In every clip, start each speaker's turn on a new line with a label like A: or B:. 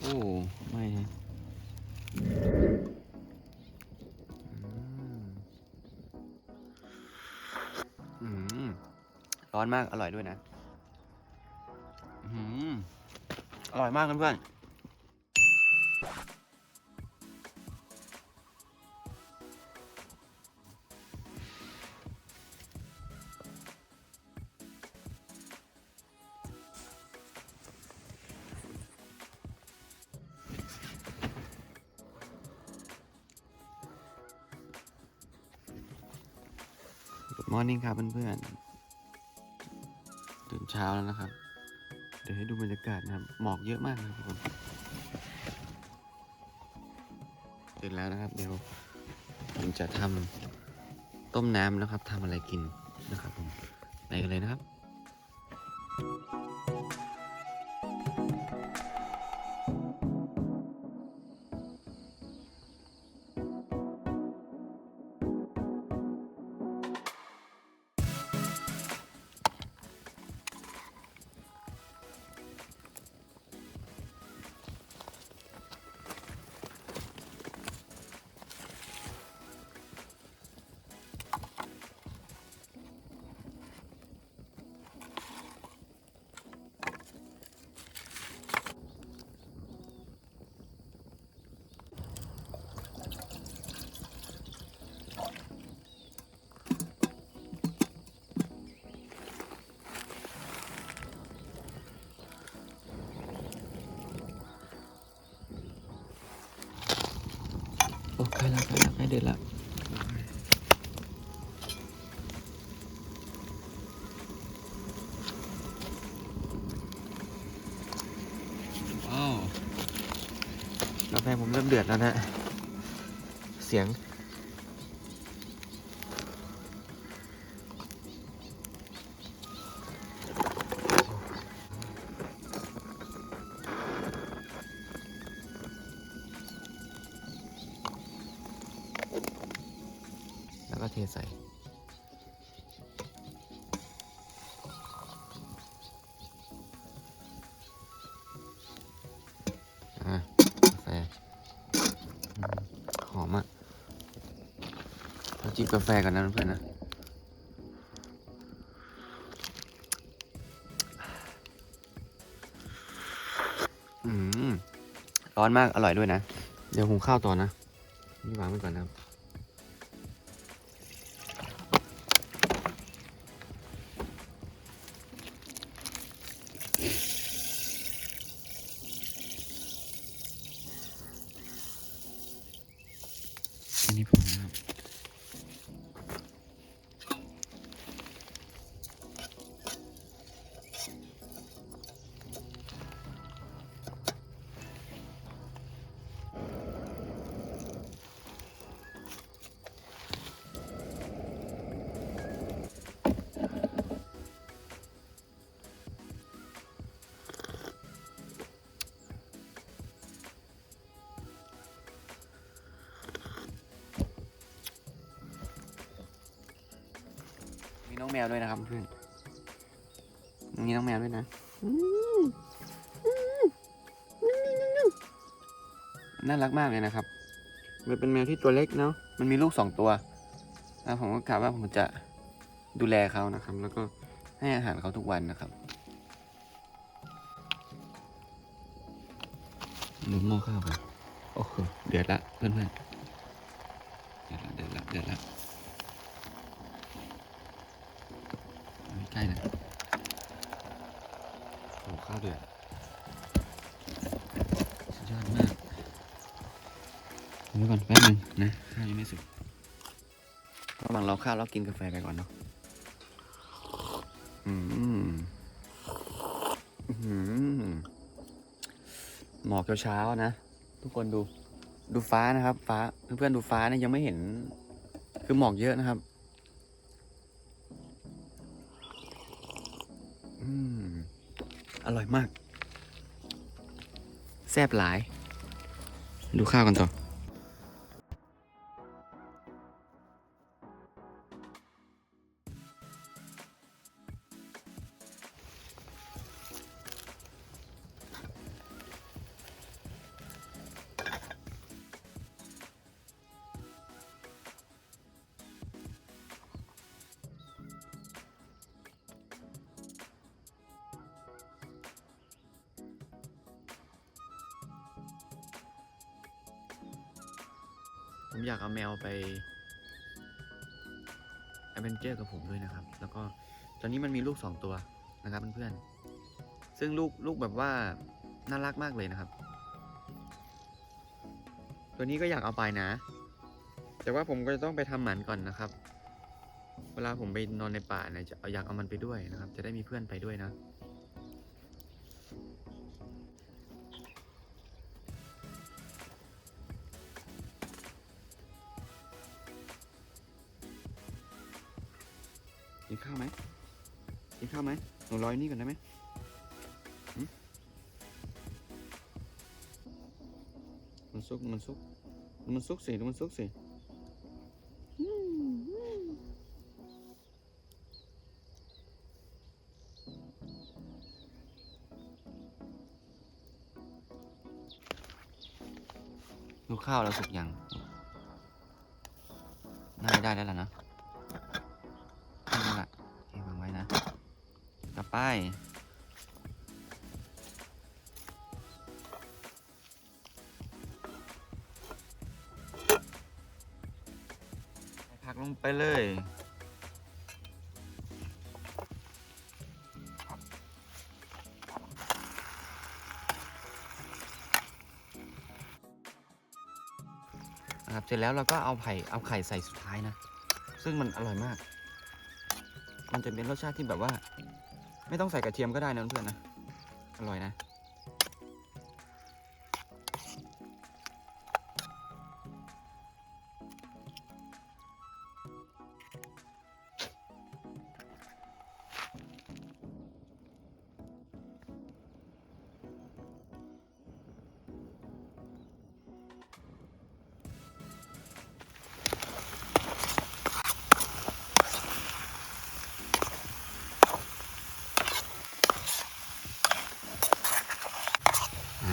A: โอ้ไม่ฮะอืมร้อนมากอร่อยด้วยนะอืมอร่อยมากเพื่อนๆ มอร์นิ่งครับเพื่อนๆตื่นเช้าแล้วนะครับ เดี๋ยวให้ดูบรรยากาศนะครับ หมอกเยอะมากนะทุกคนตื่นแล้วนะครับ เดี๋ยวผมจะทำต้มน้ำนะครับทำอะไรกินนะครับผมไปกันเลยนะครับ ใกล้แล้วใกล้เด็ดแล้วว้าวกาแฟผมเริ่มเดือดแล้วนะ เสียง ใส่กาแฟหอมอะเราจิบกาแฟกันนะเพื่อนนะอืมร้อนมากอร่อยด้วยนะ เดี๋ยวหุงข้าวต่อนะ นี่วางไว้ก่อนนะครับ แมวด้วยนะครับเพื่อนมีน้องแมวด้วยนะน่ารักมากเลยนะครับ มันเป็นแมวที่ตัวเล็กเนาะ มันมีลูกสองตัวแล้วผมก็กะว่าผมจะดูแลเขานะครับ แล้วก็ให้อาหารเขาทุกวันนะครับหนุนหม้อข้าวไปโอ้โห เดือดละเพื่อนๆ เดือดละ เดือดละ เดือดละ ใกล้นะโอ้ข้าวเดือดสุดยอดมากเดี๋ยวก่อนแป๊บนึงนะข้าวยังไม่สุกระหว่างรอข้าวเรากินกาแฟไปก่อนเนาะอืมอื้อหือหมอกเช้าๆนะ ทุกคนดูดูฟ้านะครับ ฟ้าเพื่อนๆดูฟ้านะยังไม่เห็น คือหมอกเยอะนะครับ อร่อยมาก แซ่บหลาย ดูข้าวกันต่อ ผมอยากเอาแมวไปแอดเวนเจอร์กับผมด้วยนะครับ แล้วก็ตอนนี้มันมีลูกสองตัวนะครับเพื่อนๆ ซึ่งลูกลูกแบบว่าน่ารักมากเลยนะครับ ตัวนี้ก็อยากเอาไปนะ แต่ว่าผมก็จะต้องไปทำหมันก่อนนะครับ เวลาผมไปนอนในป่าเนี่ยจะเอาอยากเอามันไปด้วยนะครับ จะได้มีเพื่อนไปด้วยนะ กินข้าวไหมกินข้าวไหมหนูรอยนี่ก่อนได้ไหมมันซุกมันซุกมันซุกสิมันซุกสิดูข้าวแล้วสุกยังน่าจะได้แล้วล่ะนะ ไปผักลงไปเลยนะครับเสร็จแล้วเราก็เอาไข่เอาไข่ใส่สุดท้ายนะ ซึ่งมันอร่อยมาก มันจะเป็นรสชาติที่แบบว่า ไม่ต้องใส่กระเทียมก็ได้นะเพื่อนนะ อร่อยนะ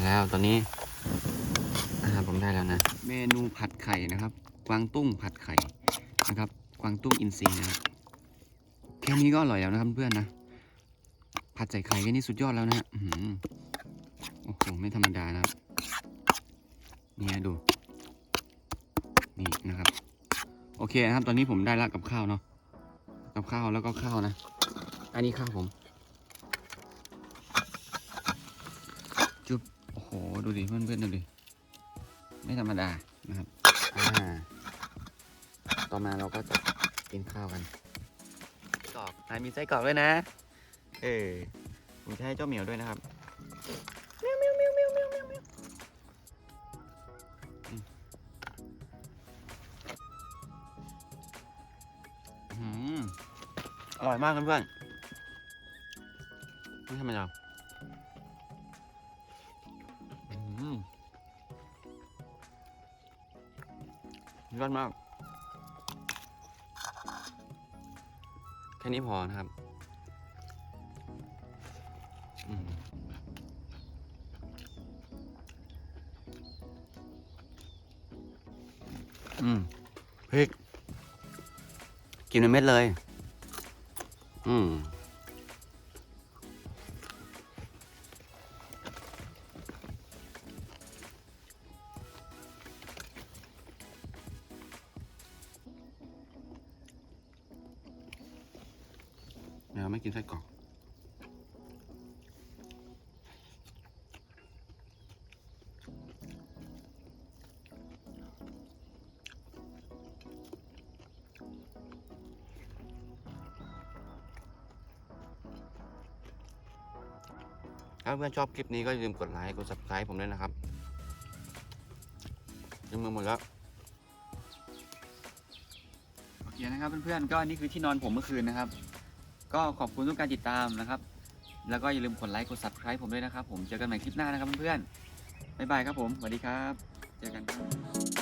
A: แล้วตอนนี้อาหารผมได้แล้วนะ เมนูผัดไข่นะครับ กวางตุ้งผัดไข่นะครับ กวางตุ้งอินทรีย์นะครับแค่นี้ก็อร่อยแล้วนะครับเพื่อนนะ ผัดใส่ไข่แค่นี้สุดยอดแล้วนะฮะโอ้โหไม่ธรรมดานะครับนี่นะดู นี่นะครับ โอเคนะครับ ตอนนี้ผมได้ละกับข้าวเนาะกับข้าวแล้วก็ข้าวนะ อันนี้ข้าวผม โอ้โหดูดิเพื่อนเพื่อนๆดูดิไม่ธรรมดานะครับอ่าต่อมาเราก็จะกินข้าวกันกรอกอ่ามีไส้กรอกด้วยนะ เออผมจะให้เจ้าเหมียวด้วยนะครับเมียวเมียวเมียวเมียวเมียวเมียวเมียวอืมอื้อหืออร่อยมากเพื่อนๆไม่ธรรมดา ยอดมาก แค่นี้พอนะครับอืมพริก กินเป็นเม็ดเลย อืม วไม่กินไส้กรอกถ้าเพื่อนชอบคลิปนี้ก็อย่าลืมกดไลค์กด subscribe ผมด้วยนะครับยังมือหมดแล้วโอเคนะครับเพื่อนๆก็นี่คือที่นอนผมเมื่อคืนนะครับ ก็ขอบคุณทุกการติดตามนะครับ แล้วก็อย่าลืมกดไลค์กด subscribe ผมด้วยนะครับ ผมเจอกันใหม่คลิปหน้านะครับเพื่อนๆบ๊ายบายครับผมสวัสดีครับ เจอกันครับ